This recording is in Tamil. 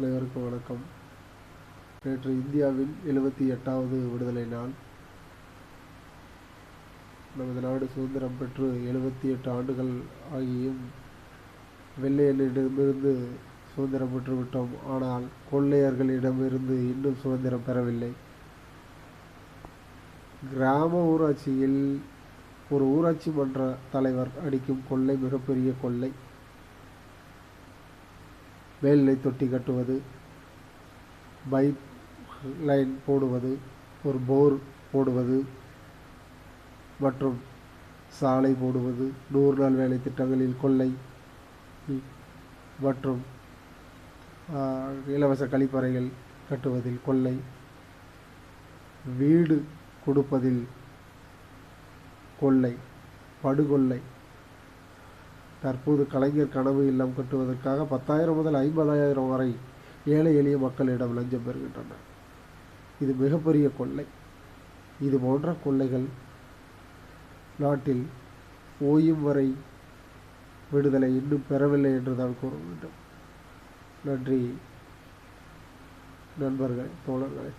அனைவருக்கும் வணக்கம். நேற்று இந்தியாவின் எழுபத்தி எட்டாவது விடுதலை நாள். நமது நாடு சுதந்திரம் பெற்று எழுபத்தி எட்டு ஆண்டுகள் ஆகியும் வெள்ளையனிடமிருந்து சுதந்திரம் பெற்று விட்டோம். ஆனால் கொள்ளையர்களிடமிருந்து இன்னும் சுதந்திரம் பெறவில்லை. கிராம ஊராட்சியில் ஒரு ஊராட்சி மன்ற தலைவர் அடிக்கும் கொள்ளை மிகப்பெரிய கொள்ளை. மேல்நிலை தொட்டி கட்டுவது பைப் லைன் போடுவது ஒரு போர் போடுவது மற்றும் சாலை போடுவது நூறு நாள் வேலை திட்டங்களில் கொள்ளை மற்றும் இலவச கழிப்பறைகள் கட்டுவதில் கொள்ளை வீடு கொடுப்பதில் கொள்ளை படுகொள்ளை தற்போது கலைஞர் கனவு இல்லம் கட்டுவதற்காக பத்தாயிரம் முதல் ஐம்பதாயிரம் வரை ஏழை எளிய மக்களிடம் லஞ்சம் பெறுகின்றனர். இது மிகப்பெரிய கொள்ளை. இது போன்ற கொள்ளைகள் நாட்டில் ஓயும் வரை விடுதலை இன்னும் பெறவில்லை என்று தான் கூற வேண்டும் நன்றி நண்பர்களே தோழர்களே.